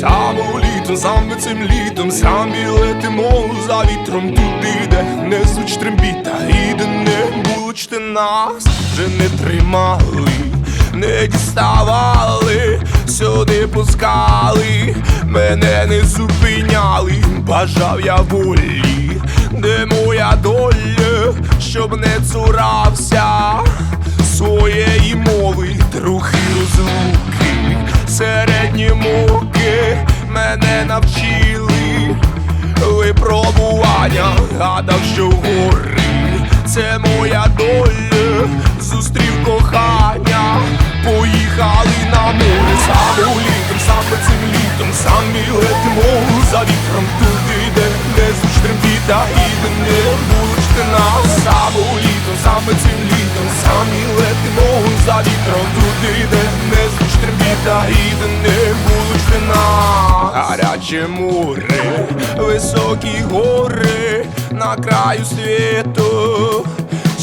Саме літом, саме цим літом, самі летимо за вітром. Туди, де не звуч трембіта І де не булочте нас. Вже не тримали, не діставали, сюди пускали, мене не зупиняли, бажав я волі, де моя доля, щоб не цурався? Своєї мови, трохи розлуки, середні муки мене навчили випробування, гадав, що гори це моя доля, зустрів кохання, поїхали на море, саме літом, саме цим літом, самі летимо за вітром. Туди, де не звуч трембіта і не булочте нас, саме літом, саме цим літом, самі летимо за вітром. Туди, де не звуч трембіта і не булочте нас, гаряче море, високі гори на краю світу,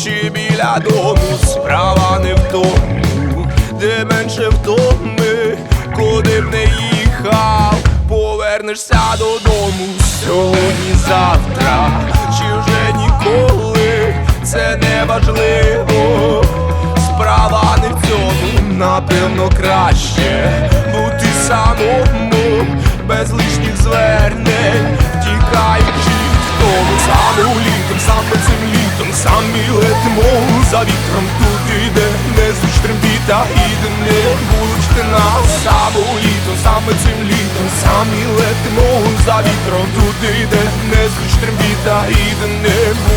чи біля дому справа не в тому, де менше втоми, куди б не їхав, повернешся додому сьогодні, завтра, чи вже ніколи, це не важливо. Справа не в цьому, напевно, краще без лишніх звернень, тікаючи від тому саме літом, саме цим літом, самі летимо. За вітром туди, іде, не звуч трембіта іде, не булочте нас саме літом, саме цим літом, самі летимо. За вітром туди, іде, не звуч трембіта іде, не не